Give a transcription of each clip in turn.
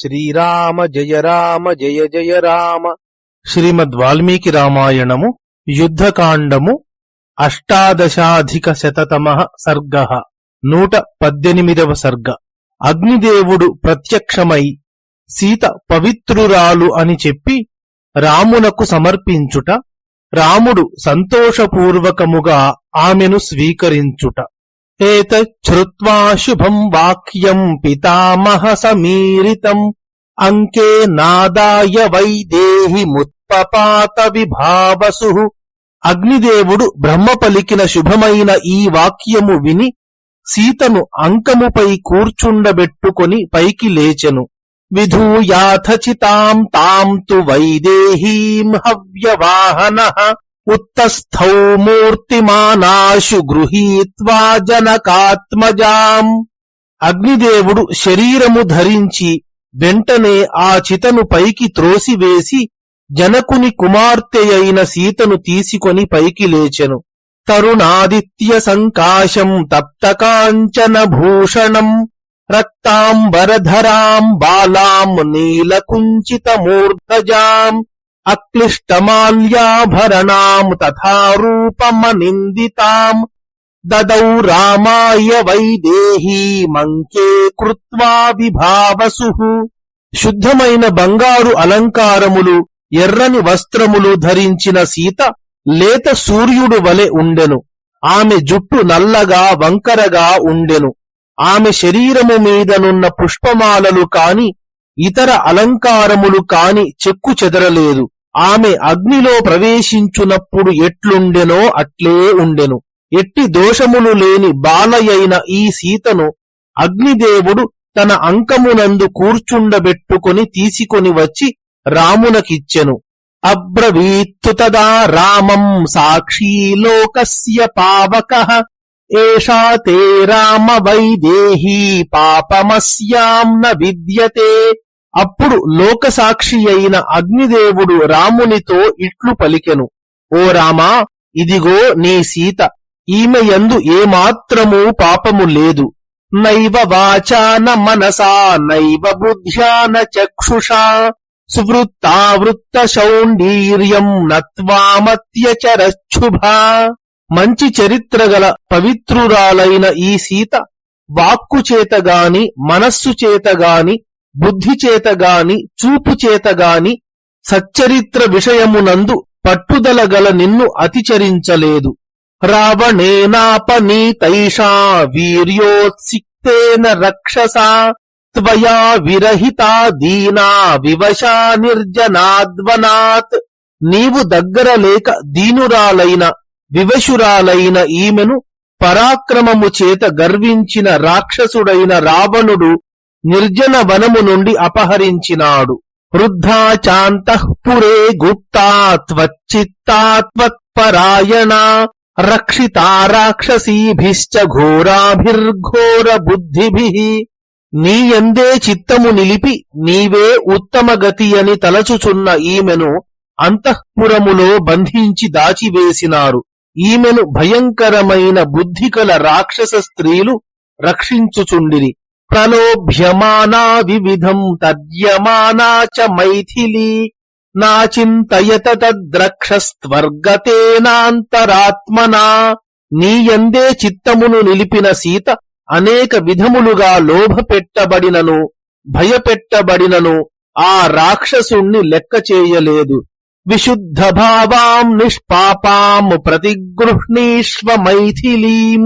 శ్రీరామ జయ రామ జయ జయ రామ. శ్రీమద్ వాల్మీకి రామాయణము యుద్ధకాండము అష్టాదశాధిక శతతమ సర్గ నూట పద్దెనిమిదవ సర్గ. అగ్నిదేవుడు ప్రత్యక్షమై సీత పవిత్రురాలు అని చెప్పి రామునకు సమర్పించుట రాముడు సంతోషపూర్వకముగా ఆమెను స్వీకరించుట. ఏతచ్చుత్వా వాక్యం పితామహ సమీరితం. అంకే నాదాయ వైదేహి ముత్పపాత విభావసు. అగ్నిదేవుడు బ్రహ్మ పలికిన శుభమైన ఈ వాక్యము విని సీతను అంకముపై కూర్చుండబెట్టుకొని పైకి లేచెను. విధూయాథ చితాం తాం తు వైదేహీం హవ్యవాహన. ఉత్తస్థౌ మూర్తిమానాశు గృహీత్వా జనకాత్మజాం. అగ్నిదేవుడు శరీరము ధరించి వెంటనే ఆ చితను పైకి త్రోసివేసి జనకుని కుమార్తె అయిన సీతను తీసుకొని పైకి లేచెను. తరుణాదిత్య సంకాశం తప్తకాంచన భూషణం. రక్తాంబరధరాం బాలాం నీలకుంచితమూర్ధజాం మూర్ధజాం అక్లిష్టమాల్యాభరణాం తథారూపమనిందితాం. దదౌ రామాయ వైదేహీమంకే కృత్వా విభావసు. శుద్ధమైన బంగారు అలంకారములు ఎర్రని వస్త్రములు ధరించిన సీత లేత సూర్యుడు వలె ఉండెను. ఆమె జుట్టు నల్లగా వంకరగా ఉండెను. ఆమె శరీరము మీదనున్న పుష్పమాలలు కాని ఇతర అలంకారములు కాని చెక్కు చెదరలేదు. ఆమె అగ్నిలో ప్రవేశించునప్పుడు ఎట్లుండెనో అట్లే ఉండెను. ఎట్టి దోషములు లేని బాలయైన ఈ సీతను అగ్నిదేవుడు తన అంకమునందు కూర్చుండబెట్టుకొని తీసుకొని వచ్చి రామునకిచ్చెను. అబ్రవీత్తు తదా రామం సాక్షీలోకస్య పావక. ఏషా తే రామ వైదేహీ పాపమస్యాం న విద్యతే. అప్పుడు లోకసాక్షి అయిన అగ్నిదేవుడు రామునితో ఇట్లు పలికెను. ఓ రామా ఇదిగో నీ సీత. ఈమె యందు ఏమాత్రమూ పాపము లేదు. నైవ వాచాన మనసా నైవ బుద్ధ్యాన చక్షుషా. సువృత్తావృత్త శౌండీర్యం నత్వామత్యచరచ్చుభా మంచి చరిత్ర గల పవిత్రురాలైన ఈ సీత వాక్కు చేతగాని మనస్సు చేతగాని బుద్ధి చేతగాని చూపు చేతగాని సచ్చరిత్ర విషయమునందు పట్టుదల గల నిన్ను అతిచరించలేదు. రావణేనాపనీతైషా వీర్యోత్సిక్తేన రక్షసా త్వయా విరహితా దీనా వివశా నిర్జనాద్వనాత్. నీవు దగ్గర లేక దీనురాలైన వివశురాలైన ఈమెను పరాక్రమము చేత గర్వించిన రాక్షసుడైన రావణుడు నిర్జన వనము నుండి అపహరించినాడు. వృద్ధా చాంతఃపురే రక్షితారాక్షసీభిశ్చ ఘోరాభిర్ఘోర బుద్ధిభిః. నీయందే చిత్తము నిలిపి నీవే ఉత్తమ గతి అని తలచుచున్న ఈమెను అంతఃపురములో బంధించి దాచివేసినారు. ఈమెను భయంకరమైన బుద్ధికల రాక్షస స్త్రీలు రక్షించుచుండిరి. ప్రలోభ్యమానా వివిధం తద్యమానా చ మైథిలీ నాచింతయత తద్రక్షస్త్వర్గతేనాంతరాత్మనా నీయందే చిత్తమును నిలిపిన సీత అనేక విధములుగా లోభపెట్టబడినను భయపెట్టబడినను ఆ రాక్షసుణ్ణి లెక్క చేయలేదు. విశుద్ధ భావాం నిష్పాపాం ప్రతిగృహ్ణీష్వ మైథిలీం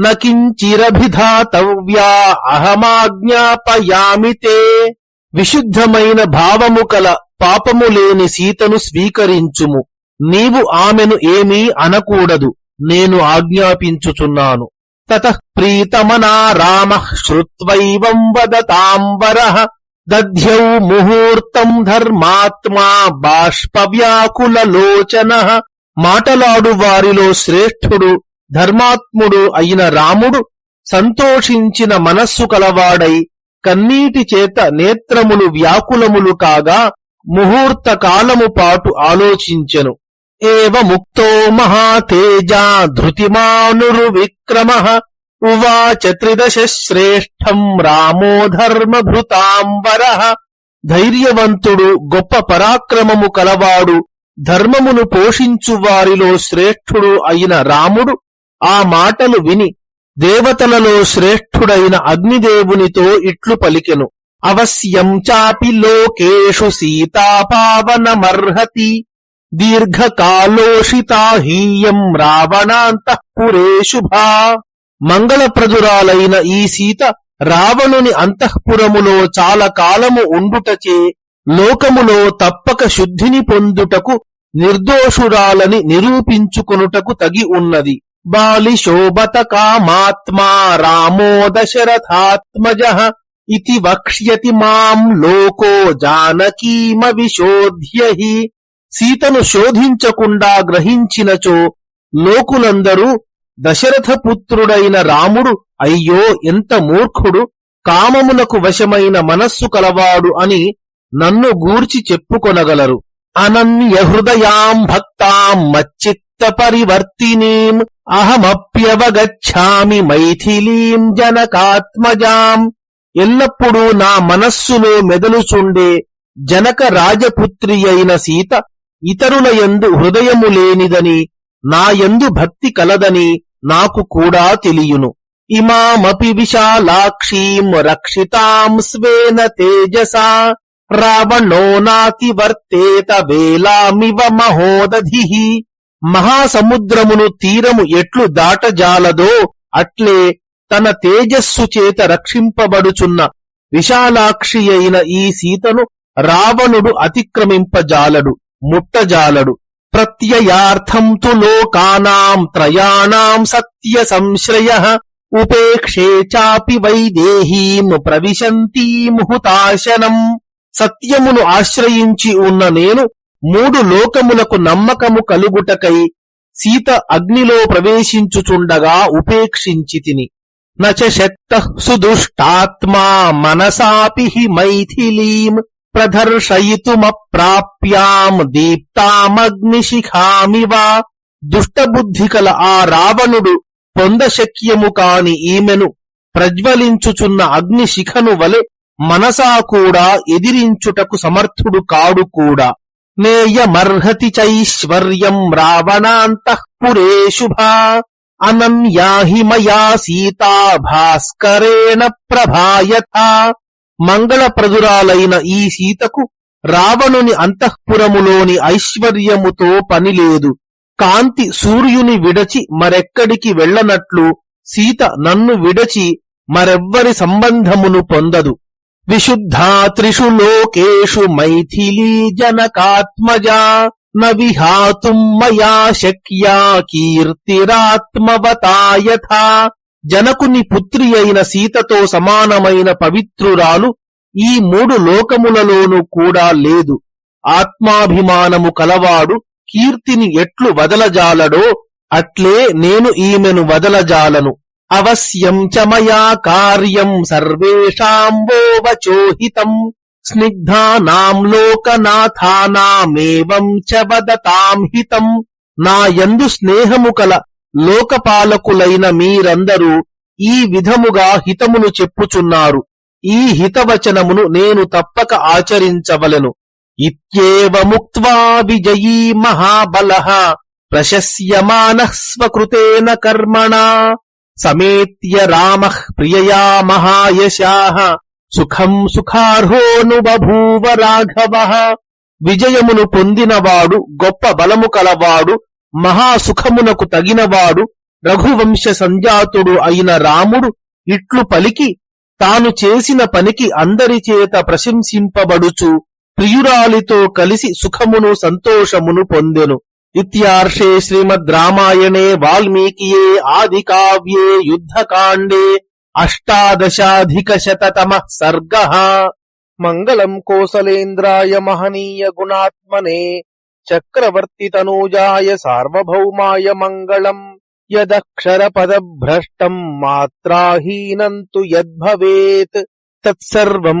నకించిరభిధాతవ్యా అహమాజ్ఞాపయామి తే. విశుద్ధమైన భావము కల పాపము లేని సీతను స్వీకరించుము. నీవు ఆమెను ఏమీ అనకూడదు నేను ఆజ్ఞాపించుచున్నాను. తత ప్రీతమనా రామ శ్రుత్వైవం వదతాంబర దధ్యౌ ముహూర్తం ధర్మాత్మా బాష్పవ్యాకులలోచన మాటలాడు వారిలో శ్రేష్ఠుడు ధర్మాత్ముడు అయిన రాముడు సంతోషించిన మనస్సు కలవాడై కన్నీటి చేత నేత్రములు వ్యాకులములు కాగా ముహూర్త కాలము పాటు ఆలోచించెను. ఏవ ముక్తో మహాతేజా ధృతిమానురు విక్రమ ఉవాచ త్రిదశ శ్రేష్టం రామో ధర్మభృతాంబర. ధైర్యవంతుడు గొప్ప పరాక్రమము కలవాడు ధర్మమును పోషించు వారిలో శ్రేష్ఠుడు అయిన రాముడు ఆ మాటలు విని దేవతలలో శ్రేష్ఠుడైన అగ్నిదేవునితో ఇట్లు పలికెను. అవశ్యం చాపి లోకేషు సీతాపావనమర్హతి. దీర్ఘకాలోషితాహీయం రావణాంతఃపురే శుభా మంగళప్రదురాలైన ఈ సీత రావణుని అంతఃపురములో చాలా కాలము ఉండుటచే లోకములో తప్పక శుద్ధిని పొందుటకు నిర్దోషురాలని నిరూపించుకొనుటకు తగి ఉన్నది. బాలి శోభత కామాత్మా రామో దశరథాత్మజ ఇతి వక్ష్యతి మాం లోకో జానకీమ విశోధ్య సీతను శోధించకుండా గ్రహించినచో లోకులందరూ దశరథపుత్రుడైన రాముడు అయ్యో ఎంత మూర్ఖుడు కామమునకు వశమైన మనస్సు కలవాడు అని నన్ను గూర్చి చెప్పుకొనగలరు. అనన్య హృదయాం భక్తాం మచ్చిత్త పరివర్తినీం అహమప్యవగచ్చామి మైథిలీం జనకాత్మజాం. ఎల్లప్పుడూ నా మనస్సులో మెదలుచుండే జనక రాజపుత్రి అయిన సీత ఇతరుల యందు హృదయము లేనిదని నా యందు భక్తి కలదని నాకు కూడా తెలియును. ఇమామపి విశాలాక్షీం రక్షితాం స్వేన తేజసా. రావణో నాతివర్తేత వేలామివ మహోదధి. మహాసముద్రమును తీరము ఎట్లు దాటజాలదో అట్లే తన తేజస్సు చేత రక్షింపబడుచున్న విశాలాక్షి అయిన ఈ సీతను రావణుడు అతిక్రమింపజాలడు ముట్టజాలడు. ప్రత్యయార్థం తు లోకానాం త్రయాణాం సత్య సంశ్రయ ఉపేక్షే చాపి వైదేహీం ప్రవిశంతీ ముహుతాశనం. సత్యమును ఆశ్రయించి ఉన్న నేను మూడు లోకములకు నమ్మకము కలుగుటకై సీత అగ్నిలో ప్రవేశించుచుండగా ఉపేక్షించి తిని నచ శక్త సుదుష్టాత్మా మనసాపి మైథిలీం ప్రదర్శయితుమప్రాప్యాం దీప్తామగ్నిశిఖామివ దుష్టబుద్ధి కల ఆ రావణుడు పొందశక్యము కాని ఈమెను ప్రజ్వలించుచున్న అగ్నిశిఖను వలె మనసా కూడా ఎదిరించుటకు సమర్థుడు కాడు కూడా. నేయమర్హతి చైశ్వర్యం రావణాంతఃపురే శుభా అనన్యాహి మయా సీతా భాస్కరేణ ప్రభాయథా మంగళప్రదురాలైన ఈ సీతకు రావణుని అంతఃపురములోని ఐశ్వర్యముతో పనిలేదు కాంతి సూర్యుని విడచి మరెక్కడికి వెళ్ళనట్లు సీత నన్ను విడచి మరెవ్వరి సంబంధమును పొందదు విశుద్ధా త్రిషు లోకేషు మైథిలీ జనకాత్మజా న మయా శక్యా కీర్తిరాత్మవతాయథా జనకుని పుత్రి అయిన సీతతో సమానమైన పవిత్రురాలు ఈ మూడు లోకములలోనూ కూడా లేదు. ఆత్మాభిమానము కలవాడు కీర్తిని ఎట్లు వదలజాలడో అట్లే నేను ఈమెను వదలజాలను. అవశ్యం చ మయా కార్యం సర్వేషాంబో వచోహితం స్నిగ్ధానాం లోకనాథానామేవం చ వదతాం హితం. నా యందు స్నేహము కల లోకపాలకులైన మీరందరూ ఈ విధముగా హితమును చెప్పుచున్నారు. ఈ హితవచనమును నేను తప్పక ఆచరించవలను. ఇత్యేవముక్త్వా విజయీ మహాబల. ప్రశస్యమానః స్వకృతేన కర్మణా. సమేత్య రామ ప్రియయా మహాయశాః సుఖం సుఖార్హోను బభూవ రాఘవ విజయమును పొందినవాడు గొప్ప బలము కలవాడు మహాసుఖమునకు తగినవాడు రఘువంశ సంజాతుడు అయిన రాముడు ఇట్లు పలికి తాను చేసిన పనికి అందరి చేత ప్రశంసింపబడుచు ప్రియురాలితో కలిసి సుఖమును సంతోషమును పొందెను. ఇత్యార్షే శ్రీమద్ రామాయణే వాల్మీకియే ఆది కావ్యే యుద్ధకాండే అష్టాదశాధిక శతతమ సర్గ మంగళం కోసలేంద్రాయ మహనీయ గుణాత్మనే చక్రవర్తి తనూజాయ సార్వభౌమాయ మంగళం యదక్షర పదభ్రష్టం మాత్రాహీనం తు యద్భవేత్ తత్సర్వం